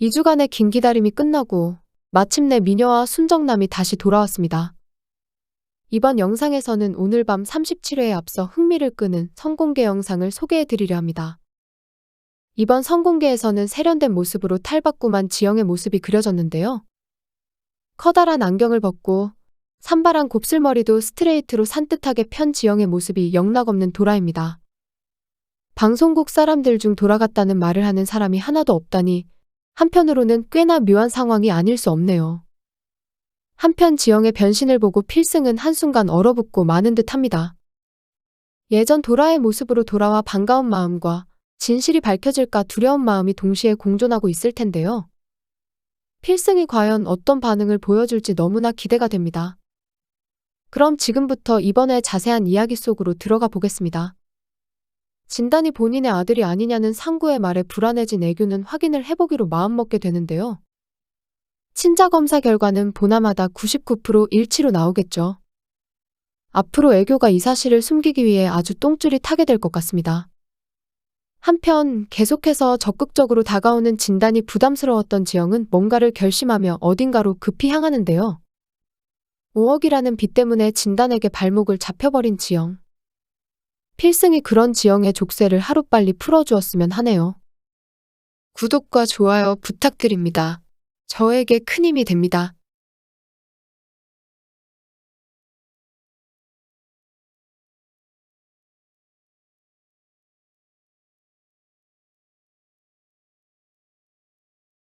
2주간의 긴 기다림이 끝나고 마침내 미녀와 순정남이 다시 돌아왔습니다. 이번 영상에서는 오늘 밤 37회에 앞서 흥미를 끄는 성공개 영상을 소개해 드리려 합니다. 이번 성공개에서는 세련된 모습으로 탈바꿈한 지영의 모습이 그려졌는데요. 커다란 안경을 벗고 산발한 곱슬머리도 스트레이트로 산뜻하게 편 지영의 모습이 영락없는 도라입니다. 방송국 사람들 중 돌아갔다는 말을 하는 사람이 하나도 없다니 한편으로는 꽤나 묘한 상황이 아닐 수 없네요. 한편 지영의 변신을 보고 필승은 한순간 얼어붙고 마는 듯 합니다. 예전 도라의 모습으로 돌아와 반가운 마음과 진실이 밝혀질까 두려운 마음이 동시에 공존하고 있을 텐데요. 필승이 과연 어떤 반응을 보여줄지 너무나 기대가 됩니다. 그럼 지금부터 이번에 자세한 이야기 속으로 들어가 보겠습니다. 진단이 본인의 아들이 아니냐는 상구의 말에 불안해진 애교는 확인을 해보기로 마음먹게 되는데요. 친자 검사 결과는 보나마다 99% 일치로 나오겠죠. 앞으로 애교가 이 사실을 숨기기 위해 아주 똥줄이 타게 될 것 같습니다. 한편 계속해서 적극적으로 다가오는 진단이 부담스러웠던 지영은 뭔가를 결심하며 어딘가로 급히 향하는데요. 5억이라는 빚 때문에 진단에게 발목을 잡혀버린 지영. 필승이 그런 지영의 족쇄를 하루빨리 풀어주었으면 하네요. 구독과 좋아요 부탁드립니다. 저에게 큰 힘이 됩니다.